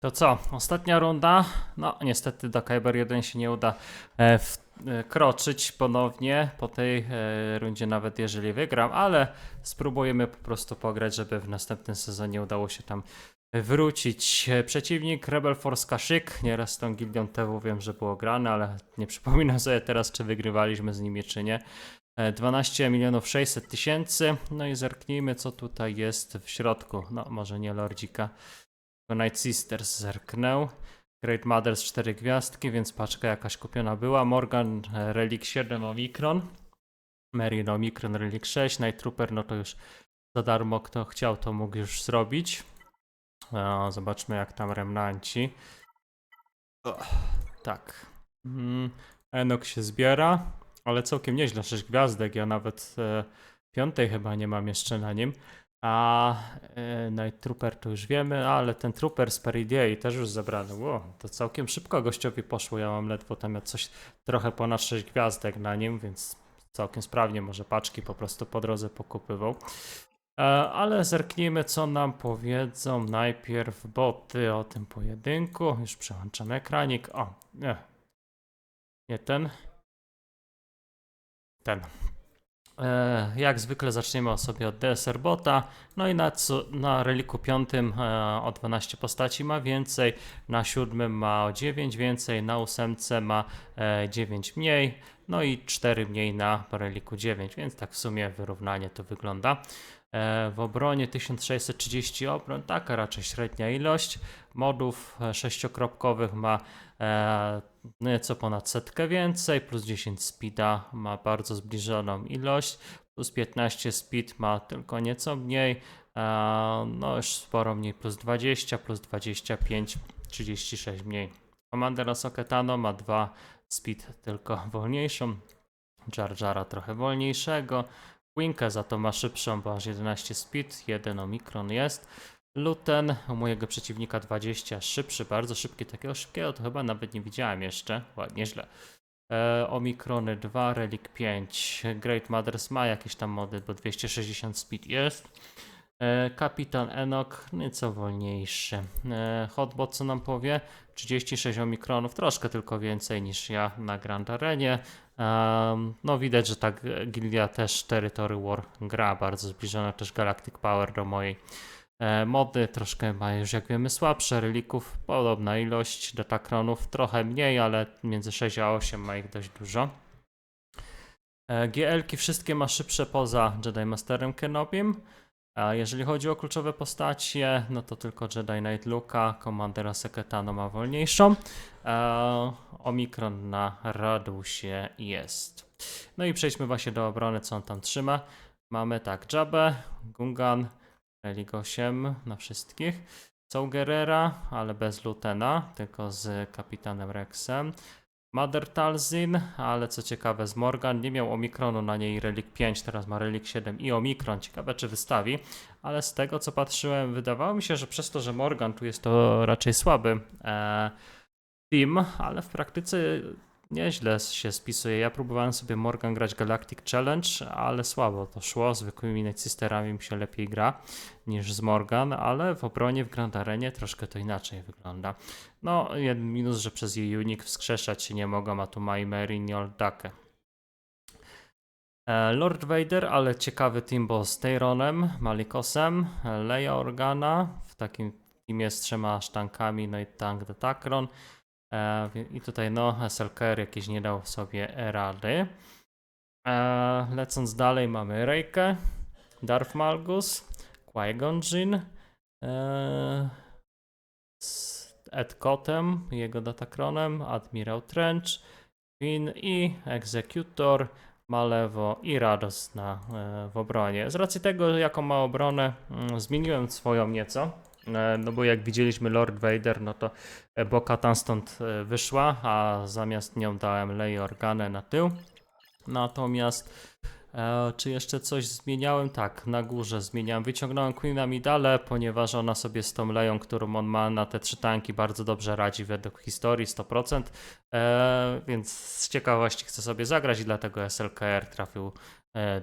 To co? Ostatnia runda. No, niestety do Kyber 1 się nie uda e, wkroczyć ponownie po tej e, rundzie, nawet jeżeli wygram, ale spróbujemy po prostu pograć, żeby w następnym sezonie udało się tam wrócić. E, Przeciwnik Rebel Force Kashyyyk. Nieraz z tą gildią TW wiem, że było grane, ale nie przypominam sobie teraz, czy wygrywaliśmy z nimi, czy nie. E, 12 milionów 600 tysięcy. No i zerknijmy, co tutaj jest w środku. No, może nie Lordzika. Night Sisters zerknął. Great Mothers 4 gwiazdki, więc paczka jakaś kupiona była. Morgan e, Relic 7 Omikron. Merino Omikron Relic 6. Night Trooper, no to już za darmo kto chciał, to mógł już zrobić. E, zobaczmy jak tam remnanci. O, tak. Mm, Enok się zbiera, ale całkiem nieźle. 6 gwiazdek, ja nawet e, piątej chyba nie mam jeszcze na nim. A e, Night Trooper to już wiemy, ale ten Trooper z Peridiei też już zebrany. Ło, to całkiem szybko gościowi poszło. Ja mam ledwo tam coś trochę ponad 6 gwiazdek na nim, więc całkiem sprawnie może paczki po prostu po drodze pokupywał. E, ale zerknijmy, co nam powiedzą najpierw boty o tym pojedynku. Już przełączam ekranik. O, nie. Nie ten. Ten. E, jak zwykle zaczniemy sobie od DSR bota. No i na, na reliku piątym e, o 12 postaci ma więcej, na siódmym ma o 9 więcej, na ósemce ma e, 9 mniej, no i 4 mniej na reliku 9, więc tak w sumie wyrównanie to wygląda. E, w obronie 1630 obron, taka raczej średnia ilość. Modów e, sześciokropkowych ma e, nieco ponad setkę więcej, plus 10 speeda ma bardzo zbliżoną ilość, plus 15 speed ma tylko nieco mniej, no już sporo mniej, plus 20, plus 25, 36 mniej. Commander Soketano ma 2 speed tylko wolniejszą, Jar Jara trochę wolniejszego, Winkę za to ma szybszą, bo aż 11 speed, 1 omikron jest. Luten u mojego przeciwnika 20 szybszy, bardzo szybki, takiego szybkiego to chyba nawet nie widziałem jeszcze, ładnie źle. E, Omikrony 2, Relic 5, Great Mothers ma jakieś tam mody, bo 260 speed jest. E, Kapitan Enoch nieco wolniejszy. E, Hotbot co nam powie? 36 omikronów, troszkę tylko więcej niż ja na Grand Arenie. No widać, że ta gildia też Territory War gra bardzo zbliżona też Galactic Power do mojej e, mody. Troszkę ma już jak wiemy słabsze relików, podobna ilość datakronów, trochę mniej, ale między 6 a 8 ma ich dość dużo. GL-ki wszystkie ma szybsze poza Jedi Masterem Kenobim. A jeżeli chodzi o kluczowe postacie, no to tylko Jedi Knight Luka, Commandera Seketano ma wolniejszą. E, Omikron na Radusie jest. No i przejdźmy właśnie do obrony, co on tam trzyma. Mamy tak, Jabę, Gungan, Relic 8 na wszystkich. Są Gerera, ale bez Lutena, tylko z Kapitanem Rexem. Mother Talzin, ale co ciekawe z Morgan nie miał Omikronu na niej Relic 5, teraz ma Relic 7 i Omikron. Ciekawe czy wystawi, ale z tego co patrzyłem wydawało mi się, że przez to, że Morgan tu jest to raczej słaby e, team, ale w praktyce nieźle się spisuje. Ja próbowałem sobie Morgan grać Galactic Challenge, ale słabo to szło. Zwykłymi Night Sisterami mi się lepiej gra niż z Morgan, ale w obronie w Grand Arenie troszkę to inaczej wygląda. No, jeden minus, że przez jej unik wskrzeszać się nie mogą, a tu ma i Merin i Oldakę. E, Lord Vader, ale ciekawy team, bo z Tayronem, Malikosem, Leia Organa, w takim teamie z trzema sztankami, no i tank Detakron. E, I tutaj no, SLKR jakiś nie dał sobie rady. E, lecąc dalej mamy Reykę, Darth Malgus, Qui-Gon Jinn, e, z Ed Kotem, jego Datakronem, Admirał Trench, Finn i Executor, Malewo i Rados na, e, w obronie. Z racji tego, jaką ma obronę, mm, zmieniłem swoją nieco. E, No bo jak widzieliśmy Lord Vader, no to e, Bo-Katan stąd e, wyszła, a zamiast nią dałem Leia Organę na tył. Natomiast e, czy jeszcze coś zmieniałem? Tak, na górze zmieniałem. Wyciągnąłem Queen Amidale, ponieważ ona sobie z tą Leją, którą on ma na te trzy tanki bardzo dobrze radzi według historii 100%. E, więc z ciekawości chcę sobie zagrać i dlatego SLKR trafił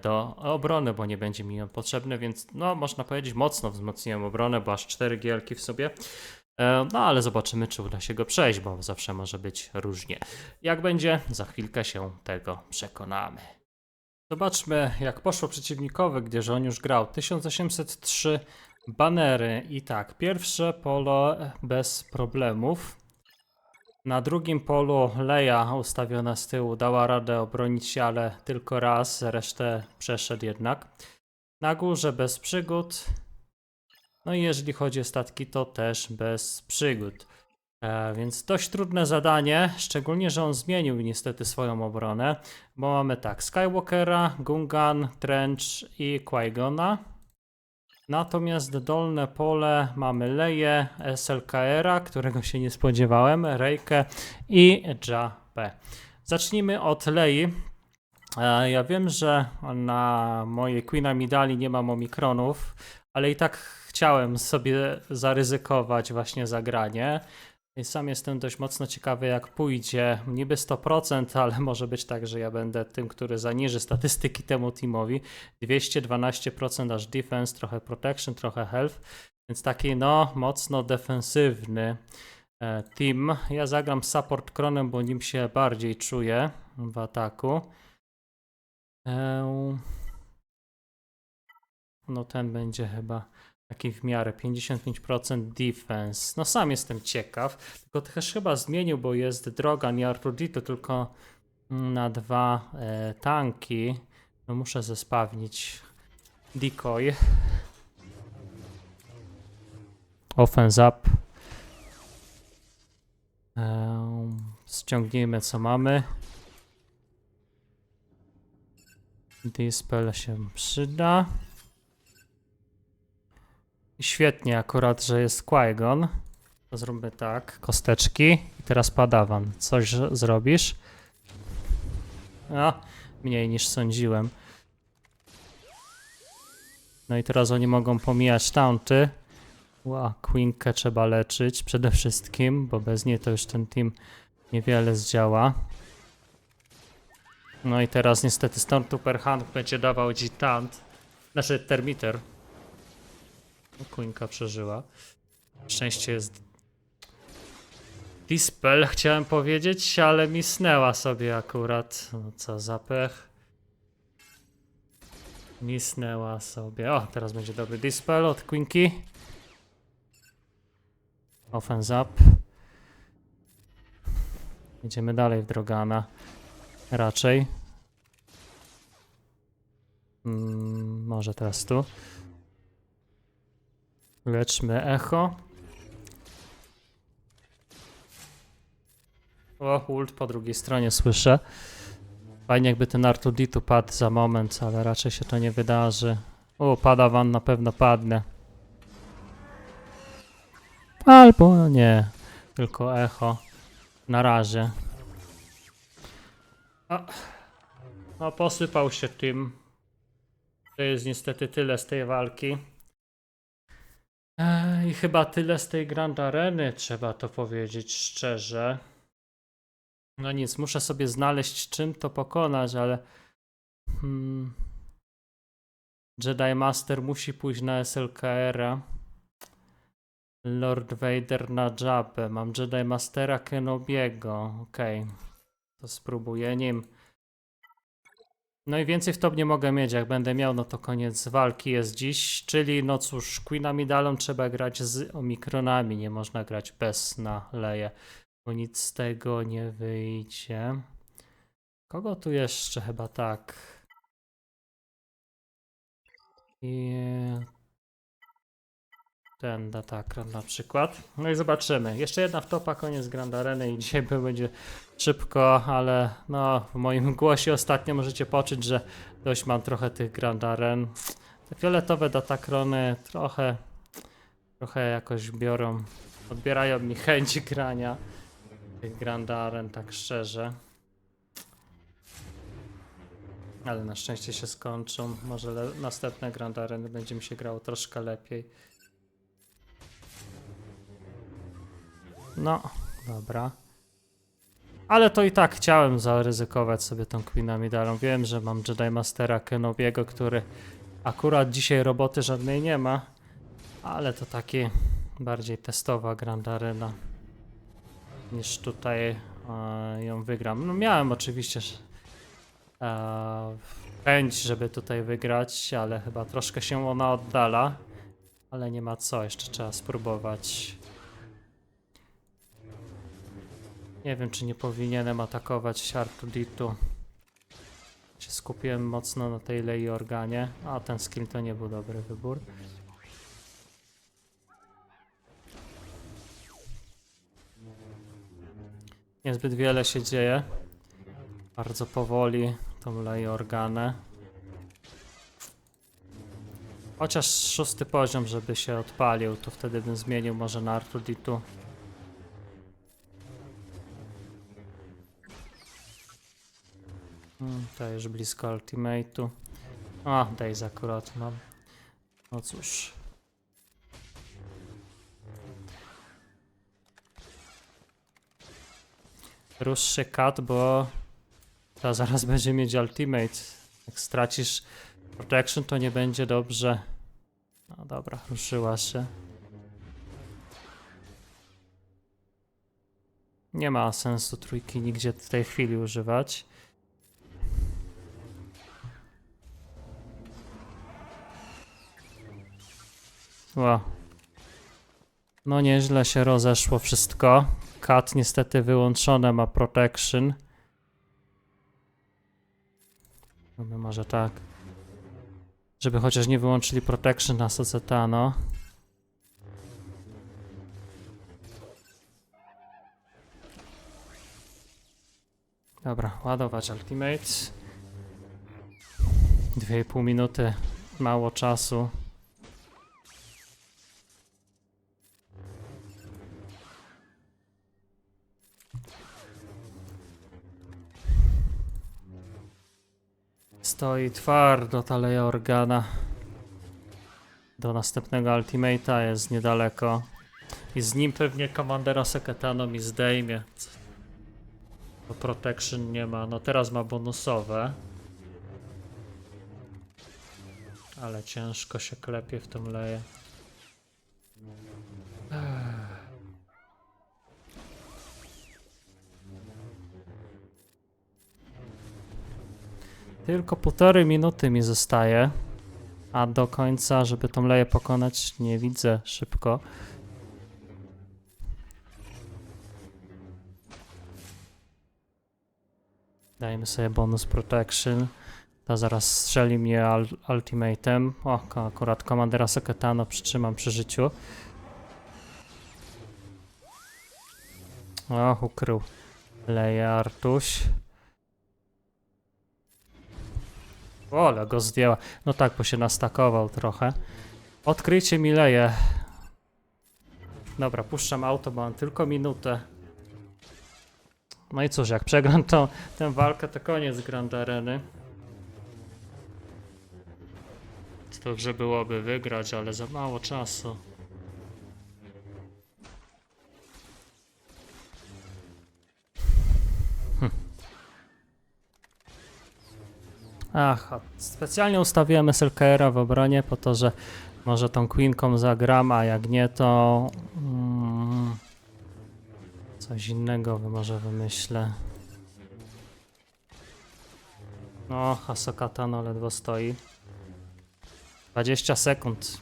do obrony, bo nie będzie mi on potrzebny, więc no można powiedzieć mocno wzmocniłem obronę, bo aż 4 gielki w sobie. E, No ale zobaczymy, czy uda się go przejść, bo zawsze może być różnie. Jak będzie, za chwilkę się tego przekonamy. Zobaczmy, jak poszło przeciwnikowe, gdzie on już grał. 1803 banery. I tak, pierwsze polo bez problemów. Na drugim polu Leja ustawiona z tyłu dała radę obronić się, ale tylko raz, resztę przeszedł jednak. Na górze bez przygód. No i jeżeli chodzi o statki, to też bez przygód. E, więc dość trudne zadanie, szczególnie, że on zmienił niestety swoją obronę, bo mamy tak, Skywalkera, Gungan, Trench i Qui-Gona. Natomiast dolne pole mamy Leję, SLKR-a, którego się nie spodziewałem, Rejkę i Japę. Zacznijmy od Lei. E, Ja wiem, że na mojej Queen Amidali nie mam omikronów, ale i tak chciałem sobie zaryzykować właśnie zagranie. I sam jestem dość mocno ciekawy, jak pójdzie. Niby 100%, ale może być tak, że ja będę tym, który zaniży statystyki temu teamowi. 212% aż defense, trochę protection, trochę health. Więc taki no mocno defensywny e, team. Ja zagram support kronem, bo nim się bardziej czuję w ataku. Eee, No ten będzie chyba taki w miarę 55% defense. No sam jestem ciekaw, tylko też chyba zmienił, bo jest Drogan i Artudito tylko na dwa e, tanki. No muszę zespawnić decoy. Offense up. Eee, ściągnijmy co mamy. Dispel się przyda. Świetnie akurat, że jest Qui-Gon. To zróbmy tak, kosteczki i teraz padawan. Coś zrobisz? A, mniej niż sądziłem. No i teraz oni mogą pomijać taunty. Ła, Queenkę trzeba leczyć przede wszystkim, bo bez niej to już ten team niewiele zdziała. No i teraz niestety Stormtrooper Hank będzie dawał ci tant. Znaczy termiter. Queenka przeżyła. Szczęście jest. Dispel chciałem powiedzieć, ale misnęła sobie akurat. No co za pech. Misnęła sobie. O, teraz będzie dobry Dispel od Queenki. Offense up. Idziemy dalej w Drogana. Raczej. Mm, może teraz tu. Leczmy echo. O, ult po drugiej stronie słyszę. Fajnie jakby ten Artuditu padł za moment, ale raczej się to nie wydarzy. O, pada van na pewno padnę. Albo nie. Tylko echo. Na razie. O. No, posypał się tym. To jest niestety tyle z tej walki. I chyba tyle z tej Grand Areny, trzeba to powiedzieć szczerze. No nic, muszę sobie znaleźć czym to pokonać, ale. Hmm. Jedi Master musi pójść na SLKR-a. Lord Vader na Jabę. Mam Jedi Mastera Kenobiego. Okej. To spróbuję nim. No i więcej w to nie mogę mieć. Jak będę miał, no to koniec walki jest dziś. Czyli no cóż, Queenami Dalą trzeba grać z omikronami. Nie można grać bez na leje. Bo nic z tego nie wyjdzie. Kogo tu jeszcze? Chyba tak. I ten Datakron na przykład. No i zobaczymy. Jeszcze jedna wtopa, koniec Grand Areny i dzisiaj będzie szybko, ale no w moim głosie ostatnio możecie poczuć, że dość mam trochę tych Grand Aren. Te fioletowe Datakrony trochę, trochę jakoś biorą, odbierają mi chęć grania tych Grand Aren, tak szczerze. Ale na szczęście się skończą. Może następne Grand Areny będzie mi się grało troszkę lepiej. No, dobra. Ale to i tak chciałem zaryzykować sobie tą Queen Amidalą. Wiem, że mam Jedi Mastera Kenobiego, który akurat dzisiaj roboty żadnej nie ma. Ale to taki bardziej testowa Grand Arena niż tutaj e, ją wygram. No miałem oczywiście e, chęć, żeby tutaj wygrać, ale chyba troszkę się ona oddala. Ale nie ma co, jeszcze trzeba spróbować. Nie wiem, czy nie powinienem atakować Artuditu. Się skupiłem mocno na tej Lei Organie, a ten skill to nie był dobry wybór. Niezbyt wiele się dzieje. Bardzo powoli tą Lei Organę. Chociaż szósty poziom, żeby się odpalił, to wtedy bym zmienił może na Artuditu. Hmm, to już blisko ultimate'u. A, Daze akurat mam. No cóż. Rusz się kat, bo ta zaraz będzie mieć ultimate. Jak stracisz protection, to nie będzie dobrze. No dobra, ruszyła się. Nie ma sensu trójki nigdzie w tej chwili używać. No nieźle się rozeszło wszystko. Kat niestety wyłączone ma protection. No może tak. Żeby chociaż nie wyłączyli protection na Socetano. Dobra, ładować ultimate. Dwie i pół minuty. Mało czasu. Stoi twardo ta Leia Organa. Do następnego Ultimate'a jest niedaleko. I z nim pewnie Commandera Seketano mi zdejmie. Bo Protection nie ma. No teraz ma bonusowe. Ale ciężko się klepie w tą leję. Tylko półtorej minuty mi zostaje. A do końca, żeby tą leję pokonać, nie widzę szybko. Dajmy sobie bonus protection. Ta zaraz strzeli mnie ul ultimatem. O, akurat komandera Seketano przytrzymam przy życiu. O, ukrył leję Artuś. O, ale go zdjęła. No tak, bo się nastakował trochę. Odkryjcie mi leję. Dobra, puszczam auto, bo mam tylko minutę. No i cóż, jak przegram to, tę walkę, to koniec Grand Areny. Dobrze byłoby wygrać, ale za mało czasu. Ach, a specjalnie ustawiłem SLKR-a w obronie po to, że może tą Queenką zagram, a jak nie, to mm, coś innego może wymyślę. No, Hasokata no ledwo stoi. 20 sekund.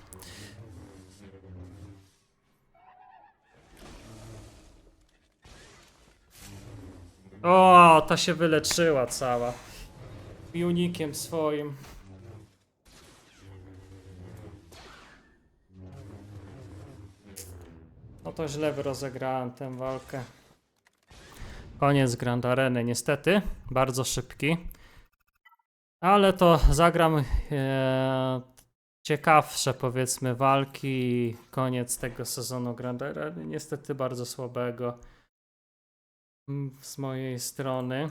O, ta się wyleczyła cała. Unikiem swoim. No to źle rozegrałem tę walkę. Koniec Grand Areny, niestety. Bardzo szybki. Ale to zagram e, ciekawsze, powiedzmy, walki. Koniec tego sezonu Grand Areny. Niestety bardzo słabego mm, z mojej strony.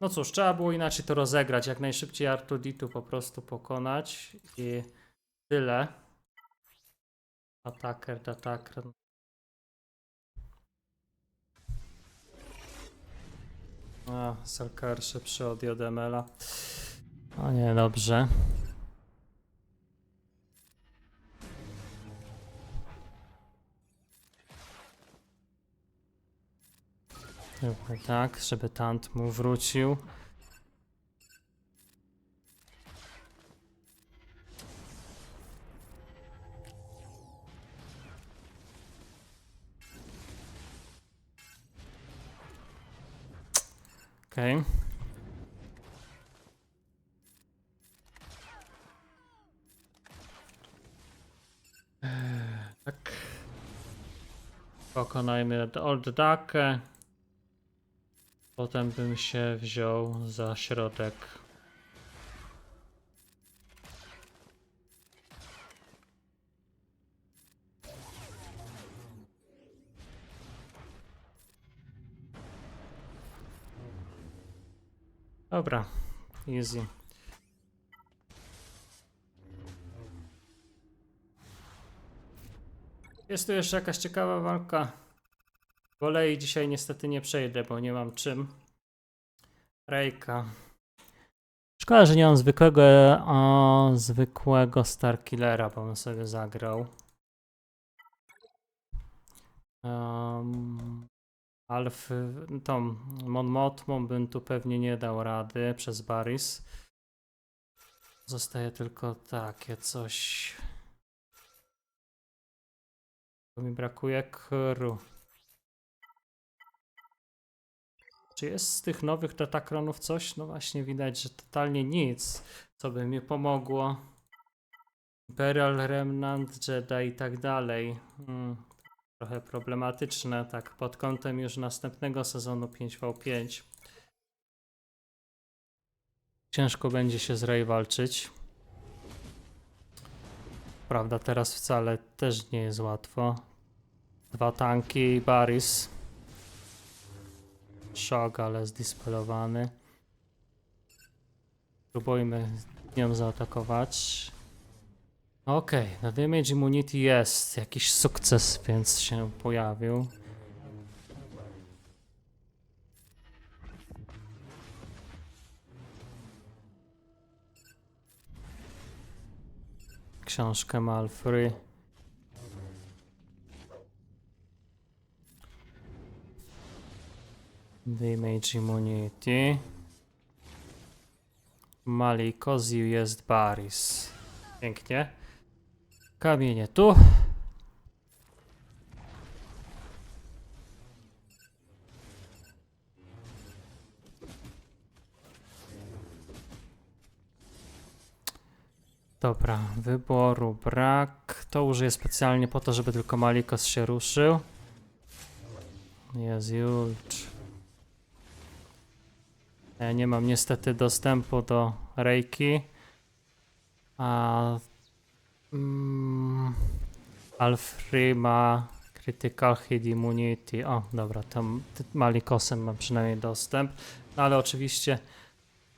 No cóż, trzeba było inaczej to rozegrać. Jak najszybciej Artuditu po prostu pokonać i tyle. Attacker, attacker. A, Salkar szybszy od Jodemela. O nie, dobrze. Zróbmy tak, żeby tant mu wrócił. Okej. Eee, Tak. Pokonajmy Old Duckę. Potem bym się wziął za środek. Dobra, easy. Jest tu jeszcze jakaś ciekawa walka. Wolej dzisiaj niestety nie przejdę, bo nie mam czym. Rejka. Szkoda, że nie mam zwykłego, o, zwykłego Starkillera, bo bym sobie zagrał. Um, Alf, tą Mon Motmą bym tu pewnie nie dał rady przez Baris. Zostaje tylko takie coś. Mi brakuje kru. Czy jest z tych nowych Tetakronów coś? No właśnie widać, że totalnie nic, co by mi pomogło. Imperial Remnant, Jedi i tak dalej. Hmm, trochę problematyczne, tak pod kątem już następnego sezonu 5v5. Ciężko będzie się z Rey walczyć. Prawda, teraz wcale też nie jest łatwo. Dwa tanki i Baris. Szok, ale zdispelowany. Próbujmy nią zaatakować. Okej, na Damage Immunity jest jakiś sukces, więc się pojawił. Książkę Malfry. Damage Immunity. Malikoziu jest Baris. Pięknie. Kamienie tu. Dobra, wyboru brak. To użyję specjalnie po to, żeby tylko Malikos się ruszył. Jest. Ja nie mam niestety dostępu do Reiki. A mm, Alfry ma Critical Hit Immunity. O, dobra, tam Malikosem mam przynajmniej dostęp. No, ale oczywiście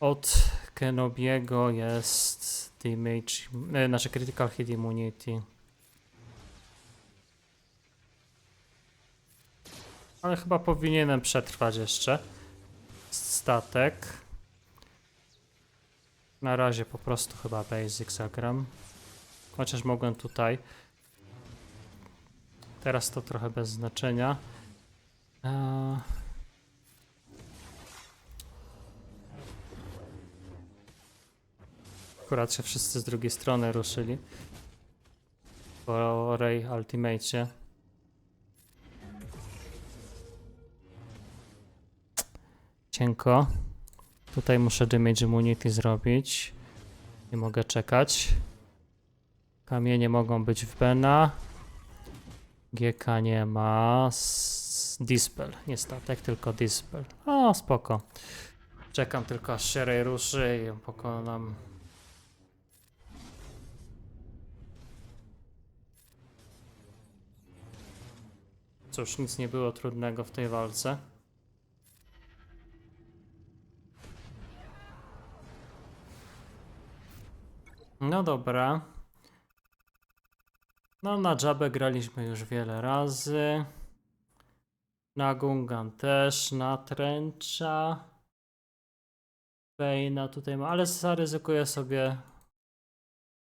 od Kenobiego jest Damage, e, znaczy Critical Hit Immunity. Ale chyba powinienem przetrwać jeszcze statek. Na razie po prostu chyba basic zagram. Chociaż mogłem tutaj. Teraz to trochę bez znaczenia. Eee... Akurat się wszyscy z drugiej strony ruszyli. Po Ray Ultimate. Cienko. Tutaj muszę damage immunity zrobić. Nie mogę czekać. Kamienie mogą być w Bena. GK nie ma. Dispel. Nie statek, tylko Dispel. O, spoko. Czekam tylko aż się Ray ruszy i ją pokonam. Cóż, nic nie było trudnego w tej walce. No dobra. No na Jabę graliśmy już wiele razy. Na Gungan też, na Tręcza. Bejna tutaj ma, ale zaryzykuję sobie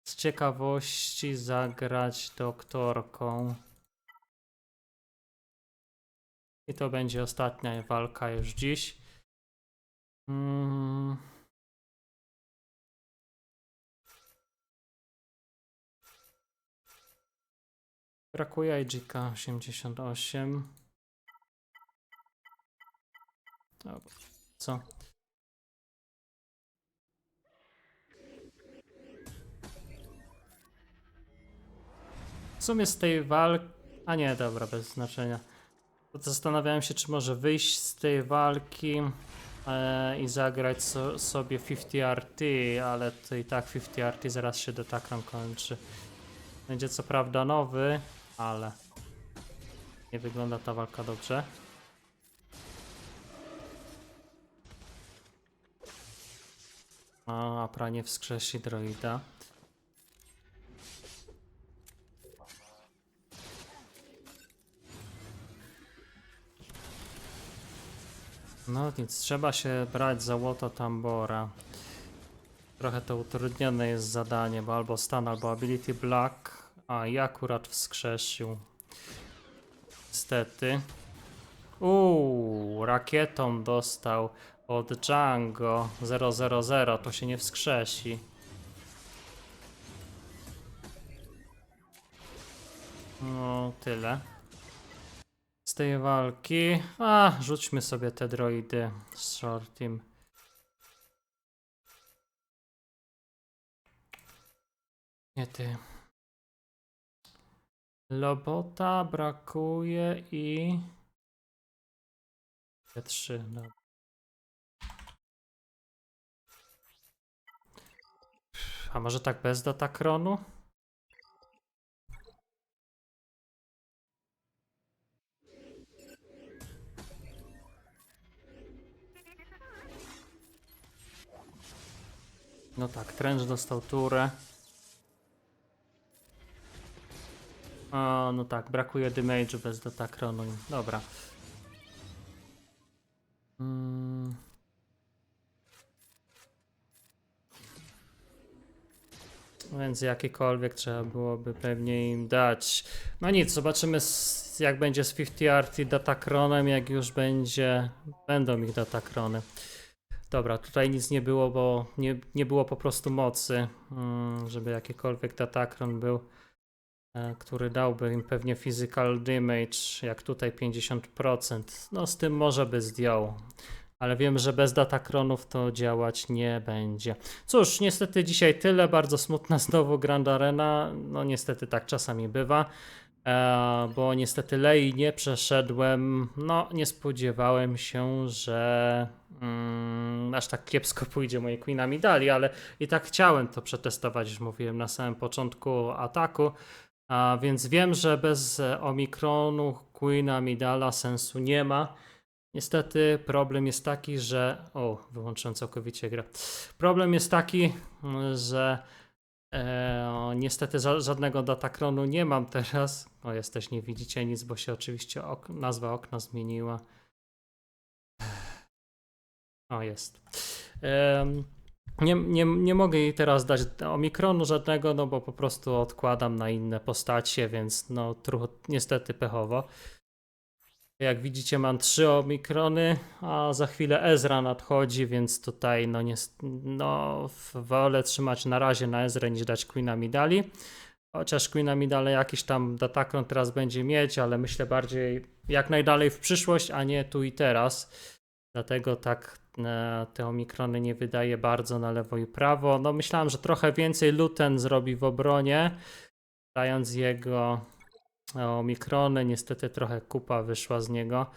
z ciekawości zagrać doktorką. I to będzie ostatnia walka już dziś. Mm. Brakuje IGK 88. Dobra. Co? W sumie z tej walki. A nie, dobra, bez znaczenia. Zastanawiałem się, czy może wyjść z tej walki e, i zagrać so, sobie 50 RT, ale to i tak 50 RT zaraz się detakram kończy. Będzie co prawda nowy, ale nie wygląda ta walka dobrze. A, pranie wskrzesi droida. No nic, trzeba się brać za łoto Tambora. Trochę to utrudnione jest zadanie, bo albo stan, albo ability black, a i akurat wskrzesił. Niestety. Uuu, rakietą dostał od Django 000, to się nie wskrzesi. No, tyle. Z tej walki. A, rzućmy sobie te droidy z shortim. Nie ty. Lobota brakuje i. Te trzy, no. A może tak bez datakronu? No tak, Trench dostał turę. O, no tak, brakuje damage'u bez datakronu. Dobra. Mm. Więc jakiekolwiek trzeba byłoby pewnie im dać. No nic, zobaczymy s- jak będzie z 50 RT datakronem, jak już będzie, będą ich datakrony. Dobra, tutaj nic nie było, bo nie, nie było po prostu mocy, mm, żeby jakikolwiek datakron był, który dałby im pewnie physical damage, jak tutaj 50%. No z tym może by zdjął, ale wiem, że bez datakronów to działać nie będzie. Cóż, niestety dzisiaj tyle, bardzo smutna znowu Grand Arena, no niestety tak czasami bywa. E, bo niestety Lei nie przeszedłem. No, nie spodziewałem się, że mm, aż tak kiepsko pójdzie mojej Queenami dali, ale i tak chciałem to przetestować, już mówiłem na samym początku ataku. A więc wiem, że bez e, Omikronu Queena Midala sensu nie ma. Niestety problem jest taki, że. O, wyłączyłem całkowicie grę. Problem jest taki, mm, że E, niestety ża- żadnego datakronu nie mam teraz. O, jest też nie widzicie nic, bo się oczywiście ok- nazwa okna zmieniła. O, jest. Nie, nie, nie mogę jej teraz dać omikronu żadnego, no bo po prostu odkładam na inne postacie, więc no trochę niestety pechowo. Jak widzicie mam trzy omikrony, a za chwilę Ezra nadchodzi, więc tutaj no, nie, no wolę trzymać na razie na Ezrę niż dać Queena Midali. Chociaż Queena Midale jakiś tam datakron teraz będzie mieć, ale myślę bardziej jak najdalej w przyszłość, a nie tu i teraz. Dlatego tak e, te omikrony nie wydaje bardzo na lewo i prawo. No myślałem, że trochę więcej Luten zrobi w obronie, dając jego omikrony. Niestety trochę kupa wyszła z niego,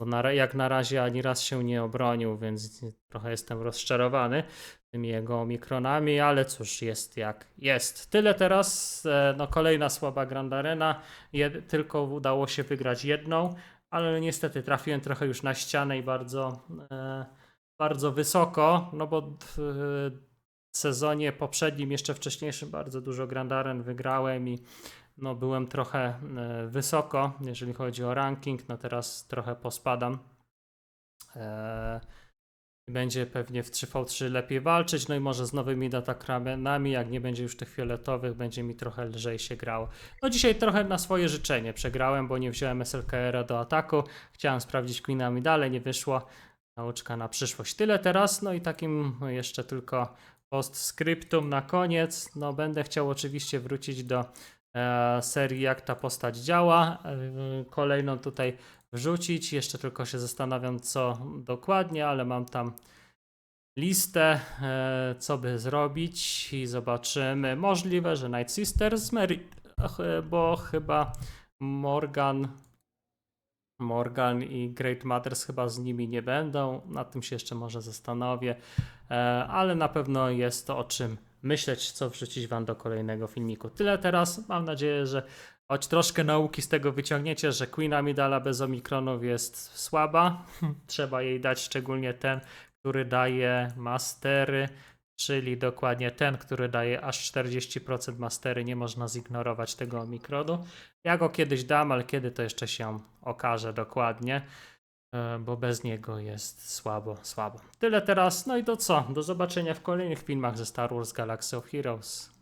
bo na, jak na razie ani raz się nie obronił, więc trochę jestem rozczarowany tymi jego omikronami, ale cóż, jest jak jest. Tyle teraz, e, no kolejna słaba Grand Arena, tylko udało się wygrać jedną, ale niestety trafiłem trochę już na ścianę i bardzo, e, bardzo wysoko, no bo w sezonie poprzednim, jeszcze wcześniejszym bardzo dużo Grand Aren wygrałem i no byłem trochę e, wysoko, jeżeli chodzi o ranking, no teraz trochę pospadam. Będzie pewnie w 3v3 lepiej walczyć, no i może z nowymi datakranami, jak nie będzie już tych fioletowych, będzie mi trochę lżej się grało. No dzisiaj trochę na swoje życzenie przegrałem, bo nie wziąłem SLKR-a do ataku, chciałem sprawdzić Queenami dalej, nie wyszło. Nauczka na przyszłość. Tyle teraz, no i takim jeszcze tylko postscriptum na koniec. No będę chciał oczywiście wrócić do e, serii jak ta postać działa. E, kolejną tutaj wrzucić. Jeszcze tylko się zastanawiam co dokładnie, ale mam tam listę, e, co by zrobić i zobaczymy. Możliwe, że Night Sisters, e, bo chyba Morgan Morgan i Great Mothers chyba z nimi nie będą. Nad tym się jeszcze może zastanowię, e, ale na pewno jest to o czym myśleć, co wrzucić Wam do kolejnego filmiku. Tyle teraz. Mam nadzieję, że choć troszkę nauki z tego wyciągniecie, że Queen Amidala bez omikronów jest słaba. Trzeba jej dać szczególnie ten, który daje mastery, czyli dokładnie ten, który daje aż 40% mastery. Nie można zignorować tego omikronu. Ja go kiedyś dam, ale kiedy to jeszcze się okaże dokładnie, e, bo bez niego jest słabo, słabo. Tyle teraz, no i to co? Do zobaczenia w kolejnych filmach ze Star Wars Galaxy of Heroes.